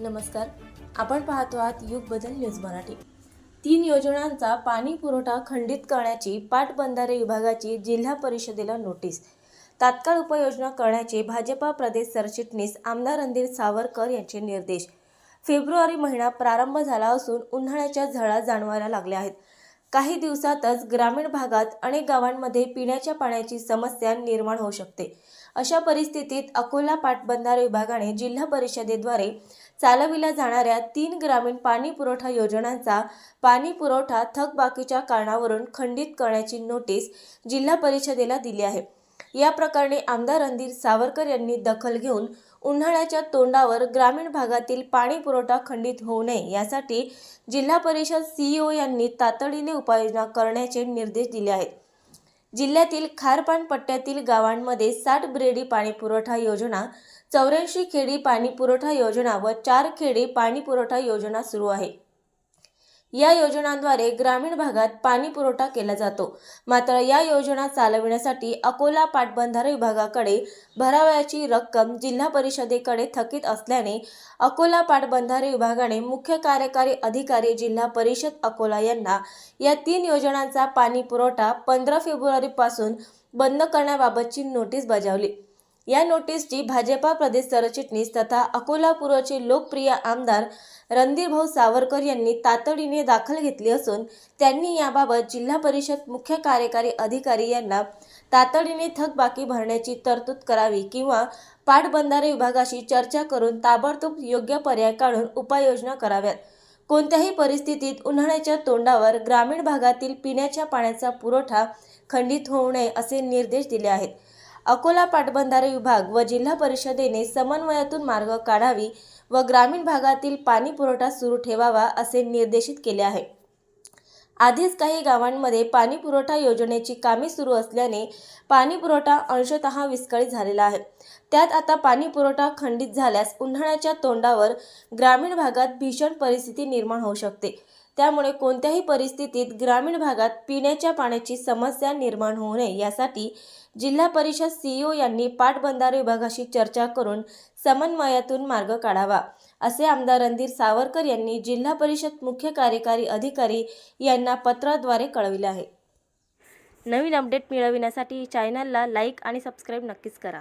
नमस्कार. आपण पाहतो आहात युग बदल न्यूज मराठी. तीन योजनांचा पाणी पुरवठा खंडित करण्याची पाटबंधारे विभागाची जिल्हा परिषदेला नोटीस. तात्काळ उपाययोजना करण्याचे भाजपा प्रदेश सरचिटणीस आमदार रणधीर सावरकर यांचे निर्देश. फेब्रुवारी महिना प्रारंभ झाला असून उन्हाळ्याच्या झळा जाणवायला लागल्या आहेत. काही दिवसातच ग्रामीण भागात अनेक गावांमध्ये पिण्याच्या पाण्याची समस्या निर्माण होऊ शकते. अशा परिस्थितीत अकोला पाटबंधारे विभागाने जिल्हा परिषदेद्वारे चालविल्या जाणाऱ्या तीन ग्रामीण पाणी पुरवठा योजनांचा पाणी पुरवठा थकबाकीच्या कारणावरून खंडित करण्याची नोटीस जिल्हा परिषदेला दिली आहे. या प्रकरणी आमदार रणधीर सावरकर यांनी दखल घेऊन उन्हाळ्याच्या तोंडावर ग्रामीण भागातील पाणी पुरवठा खंडित होऊ नये यासाठी जिल्हा परिषद सीईओ यांनी तातडीने उपाययोजना करण्याचे निर्देश दिले आहेत. जिल्ह्यातील खारपान पट्ट्यातील गावांमध्ये साठ ब्रेडी पाणी पुरवठा योजना चौऱ्याऐंशी खेडी पाणी पुरवठा योजना व चार खेडी पाणी पुरवठा योजना सुरू आहे. या योजनांद्वारे ग्रामीण भागात पाणी पुरवठा केला जातो. मात्र या योजना चालविण्यासाठी अकोला पाटबंधारे विभागाकडे भरावयाची रक्कम जिल्हा परिषदेकडे थकीत असल्याने अकोला पाटबंधारे विभागाने मुख्य कार्यकारी अधिकारी जिल्हा परिषद अकोला यांना या तीन योजनांचा पाणी पुरवठा पंधरा फेब्रुवारीपासून बंद करण्याबाबतची नोटीस बजावली. या नोटीसची भाजपा प्रदेश सरचिटणीस तथा अकोला पूर्वचे लोकप्रिय आमदार रणधीरभाऊ सावरकर यांनी तातडीने दाखल घेतली असून त्यांनी याबाबत जिल्हा परिषद मुख्य कार्यकारी अधिकारी यांना तातडीने थकबाकी भरण्याची तरतूद करावी किंवा पाटबंधारे विभागाशी चर्चा करून ताबडतोब योग्य पर्याय काढून उपाययोजना कराव्यात. कोणत्याही परिस्थितीत उन्हाळ्याच्या तोंडावर ग्रामीण भागातील पिण्याच्या पाण्याचा पुरवठा खंडित होऊ नये असे निर्देश दिले आहेत. अकोला पाटबंधारे विभाग व जिल्हा परिषदेने समन्वयातून मार्ग काढावी व ग्रामीण भागातील पाणी पुरवठा सुरू ठेवावा असे निर्देशित केले आहे. आधीच काही गावांमध्ये पाणी पुरवठा योजनेची कामे सुरू असल्याने पाणी पुरवठा अंशतः विस्कळीत झालेला आहे. त्यात आता पाणी पुरवठा खंडित झाल्यास उन्हाळ्याच्या तोंडावर ग्रामीण भागात भीषण परिस्थिती निर्माण होऊ शकते. त्यामुळे कोणत्याही परिस्थितीत ग्रामीण भागात पिण्याच्या पाण्याची समस्या निर्माण होऊ नये यासाठी जिल्हा परिषद सीईओ यांनी पाटबंधारे विभागाशी चर्चा करून समन्वयातून मार्ग काढावा असे आमदार रणधीर सावरकर यांनी जिल्हा परिषद मुख्य कार्यकारी अधिकारी यांना पत्राद्वारे कळविले आहे. नवीन अपडेट मिळविण्यासाठी चॅनलला लाईक आणि सबस्क्राईब नक्कीच करा.